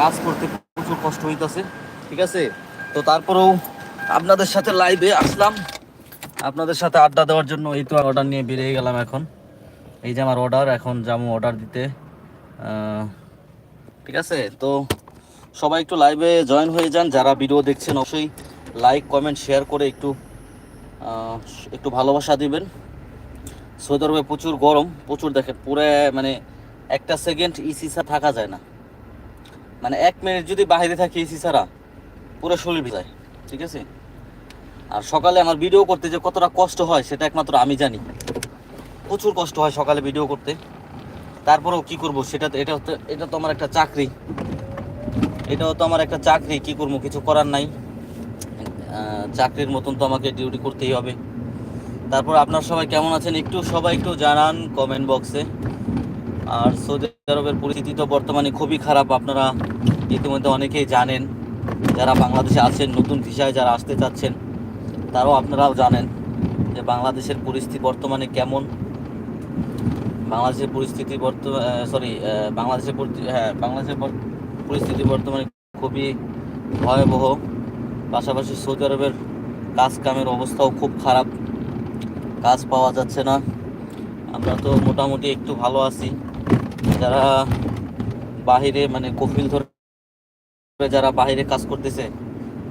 কাজ করতে প্রচুর কষ্ট হইতাছে, ঠিক আছে? তো তারপরেও আপনাদের সাথে লাইভে আসলাম। আপনাদের সাথে আড্ডা দেওয়ার জন্য এই তো অর্ডার নিয়ে বেরিয়ে গেলাম এখন। এই যে আমার অর্ডার এখন যাব অর্ডার দিতে। ঠিক আছে? তো সবাই একটু লাইভে জয়েন হয়ে যান। যারা ভিডিও দেখছেন, অবশ্যই লাইক কমেন্ট শেয়ার করে একটু একটু ভালোবাসা দিবেন। সৌদি আরবে প্রচুর গরম, প্রচুর দেখেন, পুরো মানে একটা সেকেন্ড ইসিসা থাকা যায় না। মানে এক মিনিট যদি বাইরে থাকি এসি ছাড়া, পুরো শরীর ভিজায়, ঠিক আছে? আর সকালে আমার ভিডিও করতে যে কতটা কষ্ট হয়, সেটা একমাত্র আমি জানি। প্রচুর কষ্ট হয় সকালে ভিডিও করতে। তারপরেও কি করব, সেটা এটা এটা তো আমার একটা চাকরি। এটাও তো আমার একটা চাকরি, কি করব, কিছু করার নাই। চাকরির মতন তো আমাকে ডিউটি করতেই হবে। তারপর আপনার সবাই কেমন আছেন? একটু সবাই একটু জানান কমেন্ট বক্সে আর সৌদি আরবের পরিস্থিতি তো বর্তমানে খুবই খারাপ, আপনারা ইতিমধ্যে অনেকেই জানেন। যারা বাংলাদেশে আছেন, নতুন ভিসায় যারা আসতে চাচ্ছেন, তারাও আপনারাও জানেন যে বাংলাদেশের পরিস্থিতি বর্তমানে কেমন। বাংলাদেশের পরিস্থিতি বর্তমানে সরি বাংলাদেশের হ্যাঁ বাংলাদেশের পরিস্থিতি বর্তমানে খুবই ভয়াবহ। পাশাপাশি সৌদি আরবের কাজ কামের অবস্থাও খুব খারাপ। কাজ পাওয়া যাচ্ছে না। আমরা তো মোটামুটি একটু ভালো আছি। যারা বাহিরে মানে কফিল ধরে যারা বাহিরে কাজ করতেছে,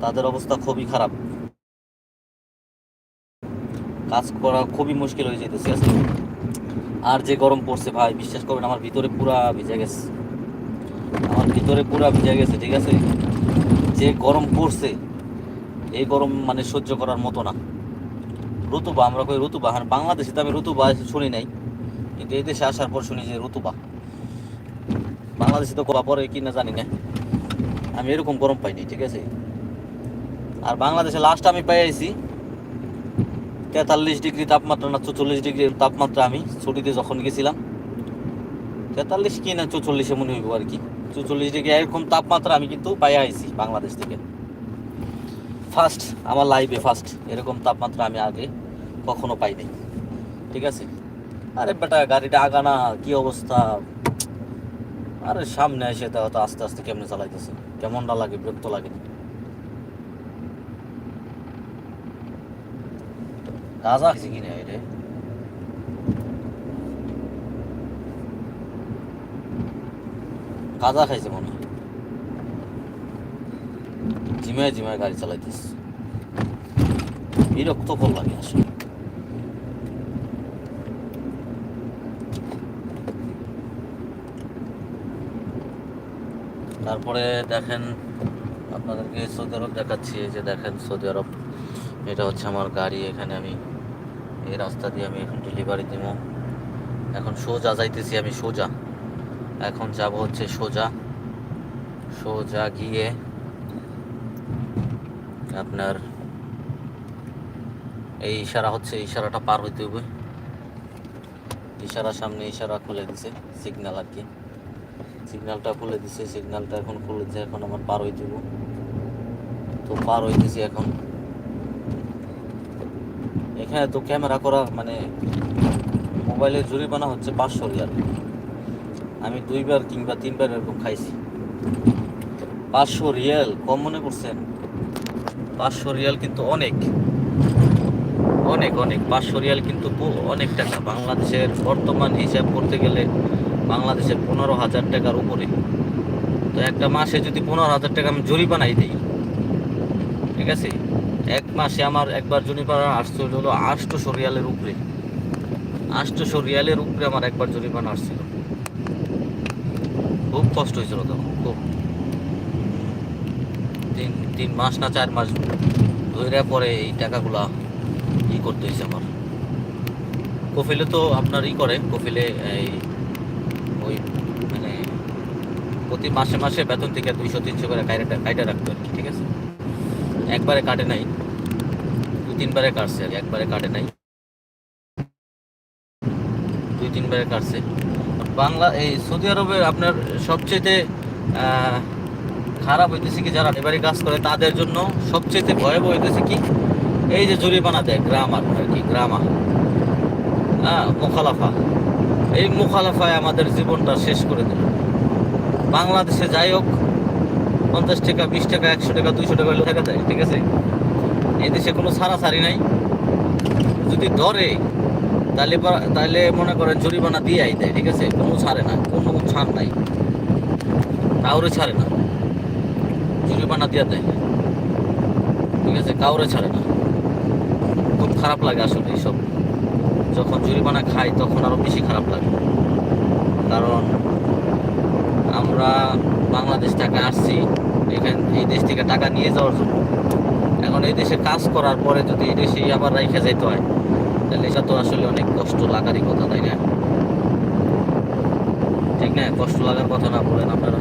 তাদের অবস্থা খুবই খারাপ। কাজ করা খুবই মুশকিল হয়ে যেতেছে আর যে গরম পড়ছে ভাই, বিশ্বাস করবেন আমার ভিতরে পুরা ভিজে গেছে। আমার ভিতরে পুরা ভিজে গেছে, ঠিক আছে? যে গরম পড়ছে, এই গরম মানে সহ্য করার মতো না। ঋতুবা আমরা কই ঋতুবা হ্যাঁ বাংলাদেশে তো আমি ঋতুবা শুনি নাই, কিন্তু এই দেশে আসার পর শুনি যে ঋতুবা বাংলাদেশে তো করা পরে কি না জানি না। আমি এরকম গরম পাইনি, ঠিক আছে? আর বাংলাদেশে লাস্ট আমি আইছি তেতাল্লিশ ডিগ্রি তাপমাত্রা না চৌচল্লিশ ডিগ্রি তাপমাত্রা আমি ছুটিতে যখন গেছিলাম। তেতাল্লিশ কি না চৌচল্লিশে মনে হইব আর কি। চৌচল্লিশ ডিগ্রি এরকম তাপমাত্রা আমি কিন্তু পাই আইছি বাংলাদেশ থেকে। ফার্স্ট আমার লাইফে ফার্স্ট এরকম তাপমাত্রা আমি আগে কখনো পাইনি। ঠিক আছে? আরে বেটা, গাড়িটা আগানা, কি অবস্থা? আরে সামনে এসে তো হয়তো আস্তে আস্তে কেমনে চালাইতেছে। কেমন না লাগে, বিরক্ত লাগে গাঁজা খাইছে কিনা রে গাঁজা খাইছে মনে হয়। জিমায় জিমায় গাড়ি চালাইতেছে। বিরক্ত লাগে আসলে। তারপরে দেখেন, আপনাদেরকে সৌদি আরব দেখাচ্ছি যে দেখেন সৌদি আরব, এটা হচ্ছে আমার গাড়ি, এখানে আমি এই রাস্তা দিয়ে আমি এখন ডেলিভারি দিব। এখন সোজা যাইতেছি আমি সোজা। এখন যাব হচ্ছে সোজা। সোজা গিয়ে আপনার এই ইশারা হচ্ছে ইশারাটা পার হইতে হবে ইশারা সামনে ইশারা খুলে দিছে সিগন্যাল আর কি। সিগন্যালটা খুলে দিছে সিগন্যালটা এখন খুলেছে এখন আমার পার হইতে তো পার হইতেছি এখন। এখানে তো ক্যামেরা করা মানে মোবাইলের জরিমানা হচ্ছে পাঁচশো রিয়াল। আমি দুইবার কিংবা তিনবার এরকম খাইছি। পাঁচশো রিয়াল, কম মনে করছেন? পাঁচশো রিয়াল কিন্তু অনেক। অনেক অনেক। পাঁচশো রিয়াল কিন্তু অনেক টাকা। বাংলাদেশের বর্তমান হিসাব করতে গেলে বাংলাদেশের পনেরো হাজার টাকার উপরে। তো একটা মাসে যদি পনেরো হাজার টাকা আমি জরিমানাই দিই, ঠিক আছে? এক মাসে আমার একবার জরিমানা আসছে হলো আটশোশো রিয়ালের উপরে। আটশোশো রিয়ালের উপরে আমার একবার জরিমানা আসছিল। খুব কষ্ট হয়েছিল তখন, খুব। তিন তিন মাস না চার মাস ধরে পরে এই টাকাগুলা ই করতে হয়েছে আমার। কফিলে তো আপনার ই করে, কফিলে এই ওই মানে প্রতি মাসে মাসে বেতন থেকে দুইশো, তিনশো করে কাইটা কাইটা রাখতো কি ঠিক আছে? একবারে কাটে নাই দু তিনবারে কাটছে আর একবারে কাটে নাই। দুই তিনবারে কাটছে। বাংলা, এই সৌদি আরবে আপনার সবচেয়ে খারাপ হইতেছে কি যারা এবারে কাজ করে, তাদের জন্য সবচেয়ে ভয়াবহ হইতেছে কি, এই যে জরিমানা দেয় গ্রামার, আর কি গ্রামা হ্যাঁ মোখালাফা। এই মোখালাফায় আমাদের জীবনটা শেষ করে দিল। বাংলাদেশে যাই হোক, পঞ্চাশ টাকা, বিশ টাকা, একশো টাকা, দুইশো টাকা টাকা দেয় ঠিক আছে? এই দেশে কোনো ছাড়াছাড়ি নাই। যদি ধরে, তাহলে তাহলে মনে করেন জরিমানা দিয়েই দেয়, ঠিক আছে? কোনো ছাড়ে না, কোনো ছাড় নাই। কাউরে ছাড়ে না। জরিমানা দিয়ে দেয়। ঠিক আছে? কাউরে ছাড়ে না। খুব খারাপ লাগে আসলে এইসব। যখন জরিমানা খাই তখন আরও বেশি খারাপ লাগে। কারণ আমরা বাংলাদেশ থেকে আসছি, এখান এই দেশ থেকে টাকা নিয়ে যাওয়ার জন্য। এখন এই দেশে কাজ করার পরে যদি এই দেশে আবার রাইখে যেতে হয়, তাহলে এটা তো আসলে অনেক কষ্ট লাগারই কথা, তাই না? ঠিক না? কষ্ট লাগার কথা না বলেন আপনারা।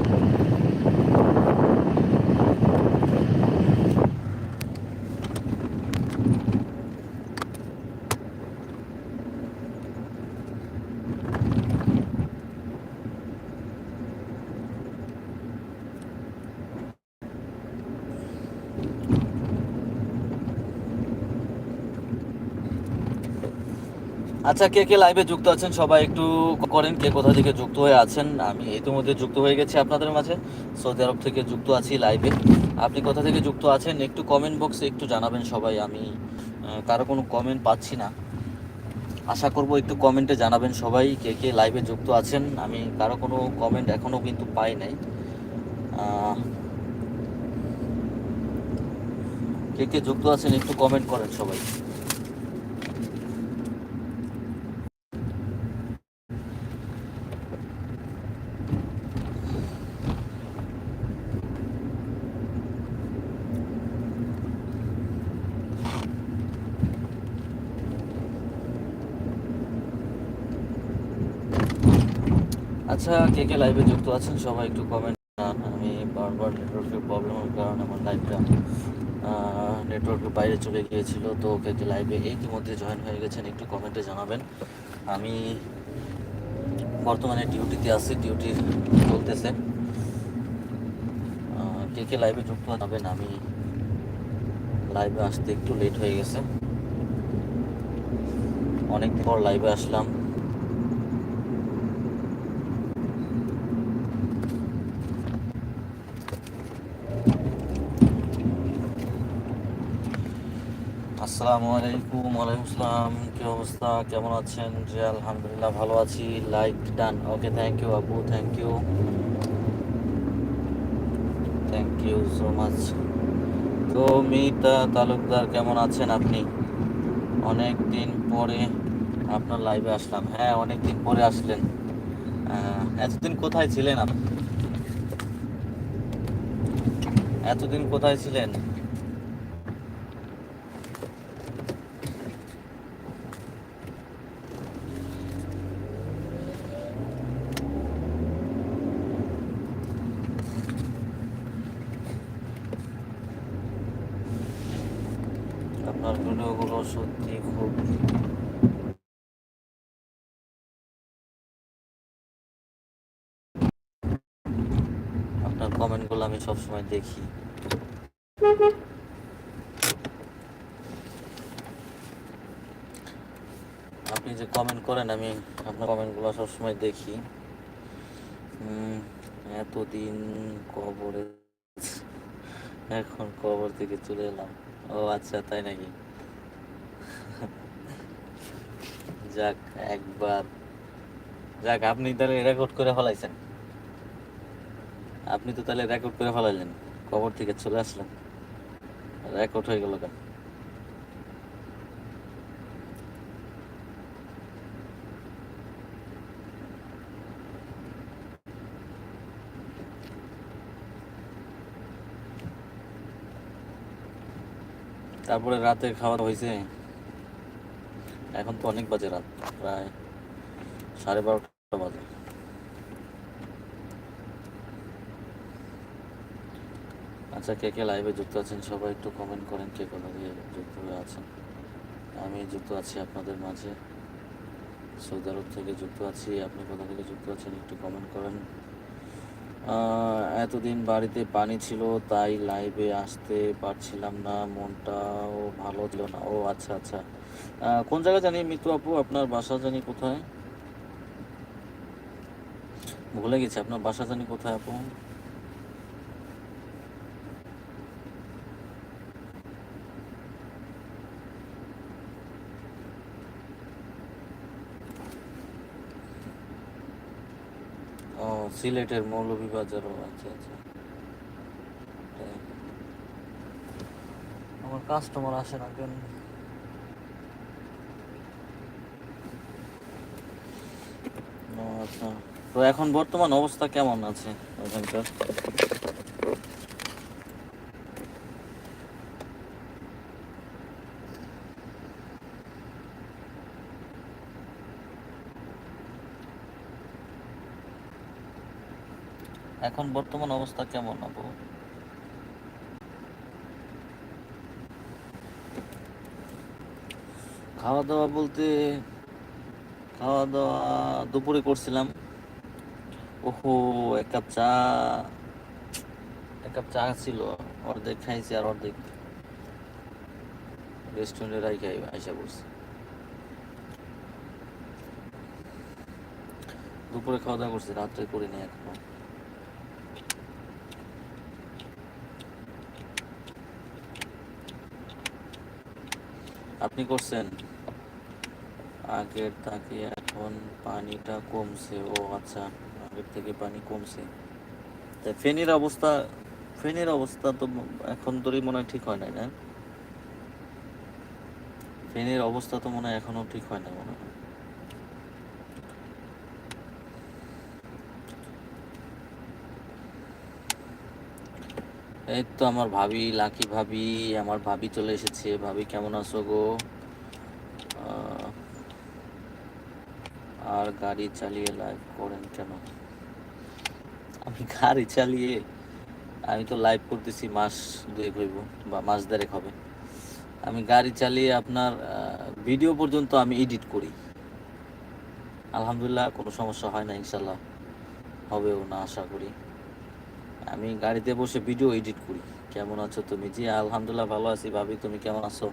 আচ্ছা কে কে লাইভে যুক্ত আছেন সবাই একটু করেন, কে কোথা থেকে যুক্ত হয়ে আছেন? আমি ইতিমধ্যে যুক্ত হয়ে গেছি আপনাদের মাঝে। সৌদি আরব থেকে যুক্ত আছি লাইভে আপনি কোথা থেকে যুক্ত আছেন একটু কমেন্ট বক্সে একটু জানাবেন সবাই। আমি কারও কোনো কমেন্ট পাচ্ছি না। আশা করব একটু কমেন্টে জানাবেন সবাই কে কে লাইভে যুক্ত আছেন। আমি কারও কোনো কমেন্ট এখনও কিন্তু পাই নাই। কে কে যুক্ত আছেন একটু কমেন্ট করেন সবাই। আচ্ছা কে কে লাইভে যুক্ত আছেন সবাই একটু কমেন্ট জানান। আমি বারবার নেটওয়ার্কের প্রবলেমের কারণে আমার লাইভটা নেটওয়ার্কের বাইরে চলে গিয়েছিল, তো কে কে লাইভে ইতিমধ্যে জয়েন হয়ে গেছেন একটু কমেন্টে জানাবেন। আমি বর্তমানে ডিউটিতে আছি ডিউটি চলতেছে। কে কে লাইভে যুক্ত হবেন আমি লাইভে আসতে একটু লেট হয়ে গেছে। অনেক পর লাইভে আসলাম। আসসালামু আলাইকুম, ওয়ালাইকুম আসসালাম। কি অবস্থা? কেমন আছেন? জি, আলহামদুলিল্লাহ ভালো আছি। Like done okay thank you আপু thank you thank you so much তো মিতা তালুকদার, কেমন আছেন আপনি? অনেক দিন পরে আপনার লাইভে আসলাম। হ্যাঁ অনেক দিন পরে আসলেন। এতদিন কোথায় ছিলেন আপনি? এতদিন কোথায় ছিলেন আপনার ভিডিওগুলো সত্যি খুব। আপনার কমেন্টগুলো আমি সবসময় দেখি। আপনি যে কমেন্ট করেন, আমি আপনার কমেন্টগুলো সবসময় দেখি। এতদিন কবরে, এখন কবর থেকে চলে এলাম। ও আচ্ছা তাই নাকি? যাক, একবার। যাক, আপনি তাহলে রেকর্ড করে ফেলাইছেন। আপনি তো তাহলে রেকর্ড করে ফেলাইলেন। কবর থেকে চলে আসলেন। রেকর্ড হয়ে গেল কেন? তারপরে রাতে খাওয়া হয়েছে? এখন তো অনেক বাজে রাত, প্রায় সাড়ে বারোটা বাজে। আচ্ছা কে কে লাইভে যুক্ত আছেন সবাই একটু কমেন্ট করেন কে কোথা দিয়ে যুক্ত হয়ে আছেন। আমি যুক্ত আছি আপনাদের মাঝে। সৌদি থেকে যুক্ত আছি, আপনি কোথা থেকে যুক্ত আছেন একটু কমেন্ট করেন। এতদিন বাড়িতে পানি ছিল, তাই লাইভে আসতে পারছিলাম না, মনটাও ভালো ছিল না। ও আচ্ছা আচ্ছা। কোন জায়গায় জানি মিতু আপু, আপনার বাসা জানি কোথায়? ভুলে গেছে, আপনার বাসা জানি কোথায় আপু? সিলেটের মৌলভীবাজার আচ্ছা আচ্ছা। আমার কাস্টমার আসে না কেন? আচ্ছা তো এখন বর্তমান অবস্থা কেমন আছে ওখানকার এখন বর্তমান অবস্থা কেমন, আপু? খাওয়া দাওয়া বলতে খাওয়া দাওয়া দুপুরে করছিলাম। ওহো, এক কাপ চা। এক কাপ চা ছিল, অর্ধেক খাইছি আর অর্ধেক রেস্টুরেন্টে রাই খাই আইসা করছি দুপুরে খাওয়া দাওয়া করছি, রাত্রে করিনি এখনও। আপনি করছেন? আগের থেকে এখন পানিটা কমছে। ও আচ্ছা আগের থেকে পানি কমছে। তা ফেনীর অবস্থা ফেনীর অবস্থা তো এখন তোরই মনে হয় ঠিক হয় নাই না? ফেনীর অবস্থা তো মনে হয় এখনও ঠিক হয় না মনে হয়। এই তো আমার ভাবি, লাকি ভাবি, আমার ভাবি চলে এসেছে। ভাবি কেমন আছো গো? আর গাড়ি চালিয়ে লাইভ করেন কেন? আমি গাড়ি চালিয়ে, আমি তো লাইভ করতেছি মাস দুয়েক হইব বা মাস দেড়েক হবে। আমি গাড়ি চালিয়ে আপনার ভিডিও পর্যন্ত আমি এডিট করি। আলহামদুলিল্লাহ কোনো সমস্যা হয় না ইনশাল্লাহ হবেও না, আশা করি। আমি গাড়িতে বসে ভিডিও এডিট করি। কেমন আছো তুমি? জি, আলহামদুলিল্লাহ ভালো আছি। ভাবি, তুমি কেমন আছো?